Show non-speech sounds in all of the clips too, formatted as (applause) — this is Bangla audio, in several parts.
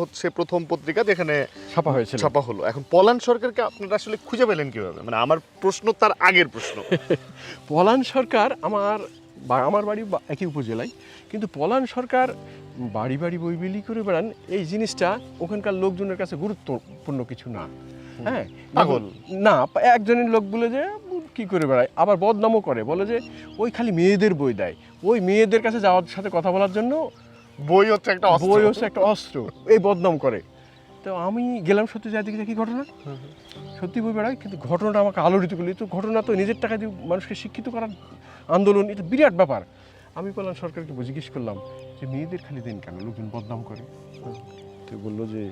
হচ্ছে প্রথম পত্রিকা যেখানে ছাপা হয়েছিল। ছাপা হলো। এখন পলান সরকারকে আপনারা আসলে খুঁজে পেলেন কীভাবে? মানে আমার প্রশ্ন তার আগের প্রশ্ন। (laughs) পলান সরকার আমার আমার বাড়ি বা- একই উপজেলায় কিন্তু পলান সরকার বাড়ি বাড়ি বই বিলি করে বেড়ান এই জিনিসটা ওখানকার লোকজনের কাছে গুরুত্বপূর্ণ কিছু না। হ্যাঁ? পাগল। না একজনের লোক বলে যে কি করে বেড়ায়? আবার বদনামও করে। বলে যে ওই খালি মেয়েদের বই দেয়। ওই মেয়েদের কাছে যাওয়ার সাথে কথা বলার জন্য বই হচ্ছে একটা। বই হচ্ছে একটা অস্ত্র। এই বদনাম করে। তো আমি গেলাম সত্যি যাই দেখি দেখি ঘটনা? সত্যি বই বেড়ায় কিন্তু ঘটনাটা আমাকে আলোড়িত করল। তো ঘটনা তো নিজের টাকা দিয়ে মানুষকে শিক্ষিত করার আন্দোলন এটা বিরাট ব্যাপার। আমি বললাম সরকারকে জিজ্ঞেস করলাম যে মেয়েদের খালি দিন কেন? লোকজন বদনাম করে। তো বলল যে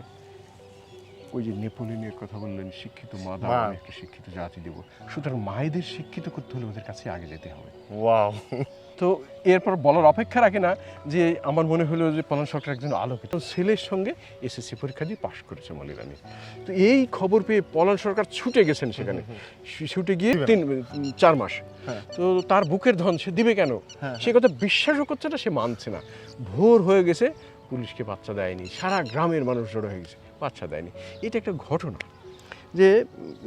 ওই যে নেপোলিয়নের কথা বললেন শিক্ষিত মা একটা শিক্ষিত জাতি দেবো। সুতরাং মায়েদের শিক্ষিত করতে হলে ওদের কাছে আগে যেতে হবে। ওয়াও। তো এরপর বলার অপেক্ষা রাখে না যে আমার মনে হলো যে পলান সরকার একজন আলোকিত ছেলের সঙ্গে এসএসসি পরীক্ষা দিয়ে পাশ করেছে মলিরানি। তো এই খবর পেয়ে পলান সরকার ছুটে গেছেন সেখানে। ছুটে গিয়ে তিন চার মাস। হ্যাঁ। তো তার বুকের ধন সে দিবে কেন? হ্যাঁ, সে কথা বিশ্বাসও করছে না সে মানছে না। ভোর হয়ে গেছে পুলিশকে বাচ্চা দেয়নি। সারা গ্রামের মানুষ জড়ো হয়ে গেছে। বাচ্চা দেয়নি। এটা একটা ঘটনা যে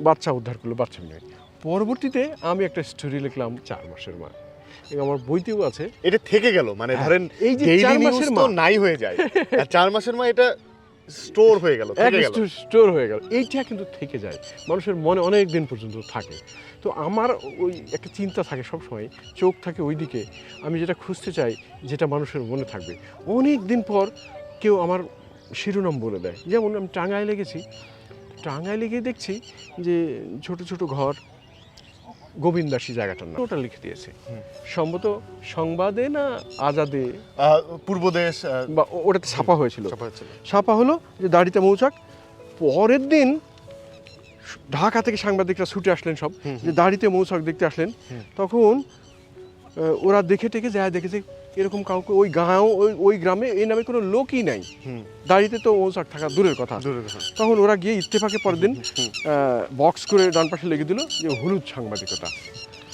বাচ্চা উদ্ধার করল বাচ্চা মেয়ে পরবর্তীতে আমি একটা স্টোরি লিখলাম চার মাসের মা। আমার বইতেও আছে। এটা থেকে গেল মানে হ্যাঁ, ধরেন এই যে চার মাসের মা। নাই হয়ে যায়। আর চার মাসের মা এটা স্টোর হয়ে গেল স্টোর হয়ে গেল। এইটা কিন্তু থেকে যায়। মানুষের মনে অনেক দিন পর্যন্ত থাকে। তো আমার ওই একটা চিন্তা থাকে সবসময় চোখ থাকে ওই দিকে আমি যেটা খুঁজতে চাই যেটা মানুষের মনে থাকবে। অনেক দিন পর কেউ আমার শিরোনাম বলে দেয়। যেমন আমি টাঙ্গাইলে গেছি টাঙ্গাইলে গিয়ে দেখছি যে ছোট ছোট ঘর গোবিন্দাসী জায়গাটার নাম ওটা লিখে দিয়েছে। সম্ভবত সংবাদে না আজাদে? পূর্বদেশ বা ওটাতে ছাপা হয়েছিল। ছাপা ছাপা হলো যে দাড়িতে মৌচাক পরের দিন ঢাকা থেকে সাংবাদিকরা ছুটে আসলেন সব যে দাড়িতে মৌচাক দেখতে আসলেন তখন ওরা দেখে টেকে যায় দেখেছে এরকম কাউকে ওই গাঁও ওই ওই গ্রামে এই নামে কোনো লোকই নাই। দাড়িতে তো মৌচাক থাকা দূরের কথা। তখন ওরা গিয়ে ইত্তেফাকে পরের দিন বক্স করে ডান পাশে লেগে দিল যে হলুদ সাংবাদিকতা।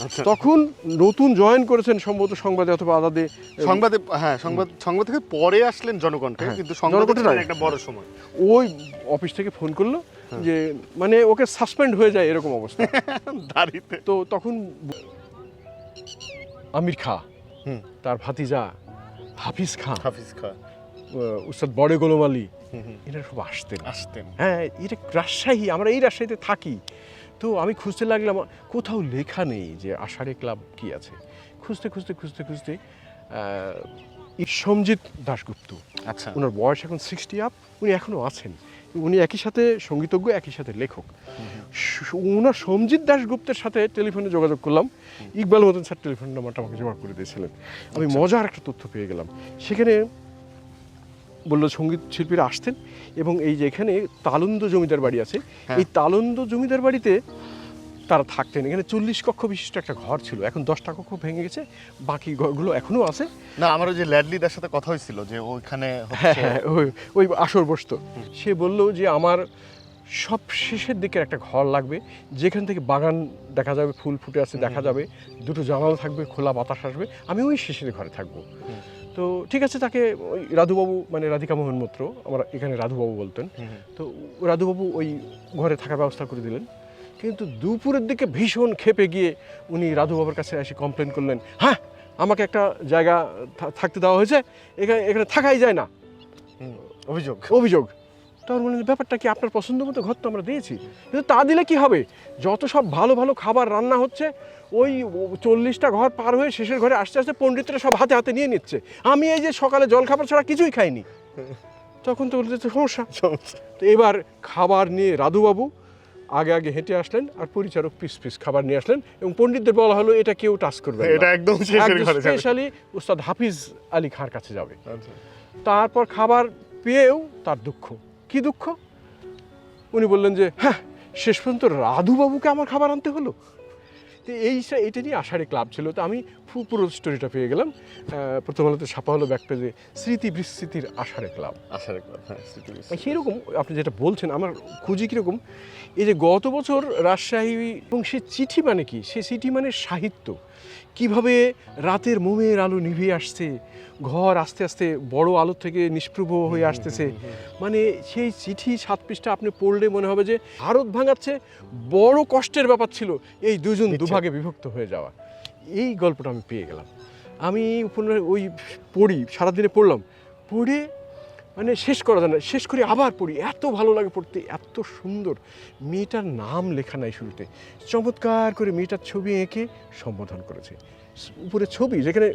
আচ্ছা। তখন নতুন জয়েন করেছেন সম্ভবত সংবাদে অথবা আদাদে সংবাদে হ্যাঁ সংবাদ সংবাদ থেকে পরে আসলেন জনকণ্ঠে হ্যাঁ, কিন্তু জনকণ্ঠে একটা বড় সময়। ওই অফিস থেকে ফোন করল হ্যাঁ। যে মানে ওকে সাসপেন্ড হয়ে যায় এরকম অবস্থা। (laughs) দাড়িতে। তো তখন আমির খা। তার ভাতিজা হাফিজ খান। হাফিজ খা আহ, উস্তাদ বড়ে গোলম আলী। হুম, সব আসতেন। আসতেন। হ্যাঁ এটা রাজশাহী আমরা এই রাজশাহীতে থাকি। তো আমি খুঁজতে লাগলাম কোথাও লেখা নেই যে আষাঢ়ে ক্লাব কি আছে। খুঁজতে খুঁজতে খুঁজতে খুঁজতে সঞ্জিত দাশগুপ্ত আচ্ছা। ওনার বয়স এখন সিক্সটি আপ উনি এখনও আছেন। উনি একই সাথে সঙ্গীতজ্ঞ একই সাথে লেখক। ওনার সঞ্জিত দাশগুপ্তের সাথে টেলিফোনে যোগাযোগ করলাম। ইকবাল মতন স্যার টেলিফোন নাম্বারটা আমাকে জোগাড় করে দিয়েছিলেন। আমি মজার একটা তথ্য পেয়ে গেলাম। সেখানে বলল সংগীত শিল্পীরা আসতেন এবং এই যে এখানে তালন্দ জমিদার বাড়ি আছে। হ্যাঁ। এই তালন্দ জমিদার বাড়িতে তারা থাকতেন। এখানে চল্লিশ কক্ষ বিশিষ্ট একটা ঘর ছিল। এখন দশটা কক্ষ ভেঙে গেছে। বাকি ঘরগুলো এখনও আছে। না আমার ওই যে ল্যাডলিদার সাথে কথা হয়েছিল যে ওইখানে হ্যাঁ হ্যাঁ ওই ওই আসর বসতো। সে বলল যে আমার সব শেষের দিকের একটা ঘর লাগবে। যেখান থেকে বাগান দেখা যাবে ফুল ফুটে আছে দেখা যাবে। দুটো জানালা থাকবে খোলা বাতাস আসবে। আমি ওই শেষের ঘরে থাকব। তো ঠিক আছে তাকে ওই রাধুবাবু মানে রাধিকা মোহন মৈত্র আমরা এখানে রাধুবাবু বলতেন। তো রাধুবাবু ওই ঘরে থাকার ব্যবস্থা করে দিলেন। কিন্তু দুপুরের দিকে ভীষণ খেপে গিয়ে উনি রাধুবাবুর কাছে এসে কমপ্লেন করলেন। হ্যাঁ আমাকে একটা জায়গা থাকতে দেওয়া হয়েছে। এখানে এখানে থাকাই যায় না। অভিযোগ। অভিযোগ। তখন বললেন ব্যাপারটা কি আপনার পছন্দ মতো ঘর তো আমরা দিয়েছি। কিন্তু তা দিলে কি হবে? যত সব ভালো ভালো খাবার রান্না হচ্ছে ওই চল্লিশটা ঘর পার হয়ে শেষের ঘরে আস্তে আস্তে পণ্ডিতরা সব হাতে হাতে নিয়ে নিচ্ছে। আমি এই যে সকালে জল খাবার ছাড়া কিছুই খাইনি। তখন তো বলতে সমস্যা। তো এবার খাবার নিয়ে রাধুবাবু আগে আগে হেঁটে আসলেন আর পরিচারক পিস পিস খাবার নিয়ে আসলেন এবং পণ্ডিতদের বলা হলো এটা কেউ টাচ করবে এটা একদম। স্পেশালি উস্তাদ হাফিজ আলী খাঁর কাছে যাবে। আচ্ছা। তারপর খাবার পেয়েও তার দুঃখ। কি দুঃখ? উনি বললেন যে হ্যাঁ শেষ পর্যন্ত রাধুবাবুকে আমার খাবার আনতে হলো। তো এই এটা নিয়ে আষাঢ়ে ক্লাব ছিল। তো আমি পুরো স্টোরিটা পেয়ে গেলাম। প্রথম আলোতে ছাপা হলো ব্যাক পেজে স্মৃতি বিস্মৃতির আষাঢ়ে ক্লাব। আশার ক্লাব হ্যাঁ স্মৃতি সেরকম আপনি যেটা বলছেন আমার খুঁজি কীরকম এই যে গত বছর রাজশাহী এবং সে চিঠি মানে কি? সে চিঠি মানে সাহিত্য। কীভাবে রাতের মোমের আলো নিভে আসছে ঘর আস্তে আস্তে বড় আলো থেকে নিষ্প্রভ হয়ে আসতেছে। মানে সেই চিঠি সাত পৃষ্ঠা আপনি পড়লে মনে হবে যে ভারত ভাঙাচ্ছে বড় কষ্টের ব্যাপার ছিল এই দুজন দুভাগে বিভক্ত হয়ে যাওয়া। এই গল্পটা আমি পেয়ে গেলাম। আমি উপন্যাস ওই পড়ি সারাদিনে পড়লাম। পড়ে মানে শেষ করা যায় না শেষ করে আবার পড়ি। এত ভালো লাগে পড়তে এত সুন্দর। মেয়েটার নাম লেখা নাই শুরুতে। চমৎকার করে মেয়েটার ছবি এঁকে সম্বোধন করেছে। উপরে ছবি যেখানে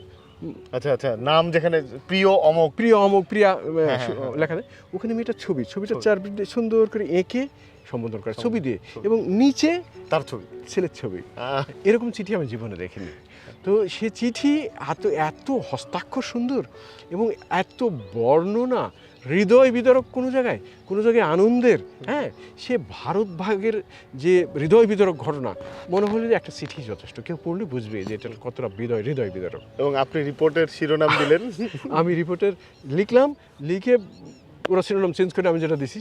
আচ্ছা আচ্ছা নাম যেখানে প্রিয় অমক প্রিয় অমুক প্রিয়া হ্যাঁ, সু- হ্যাঁ। লেখা ওখানে মেয়েটার ছবি ছবিটা দিয়ে সুন্দর করে এঁকে সম্বোধন করে ছবি দিয়ে। এবং নিচে তার ছবি। ছেলের ছবি। এরকম চিঠি আমি জীবনে দেখিনি। তো সে চিঠি এত এত হস্তাক্ষর সুন্দর এবং এত বর্ণনা হৃদয় বিদারক কোনো জায়গায় কোনো জায়গায় আনন্দের হ্যাঁ? সে ভারত ভাগের যে হৃদয় বিদারক ঘটনা মনে হলো যে একটা চিঠি যথেষ্ট। কেউ পড়লে বুঝবে যে এটা কতটা হৃদয় হৃদয় বিদারক এবং আপনি রিপোর্টের শিরোনাম দিলেন। আমি রিপোর্টের লিখলাম লিখে ওরা শিরোনাম চেঞ্জ করে আমি যেটা দিছি।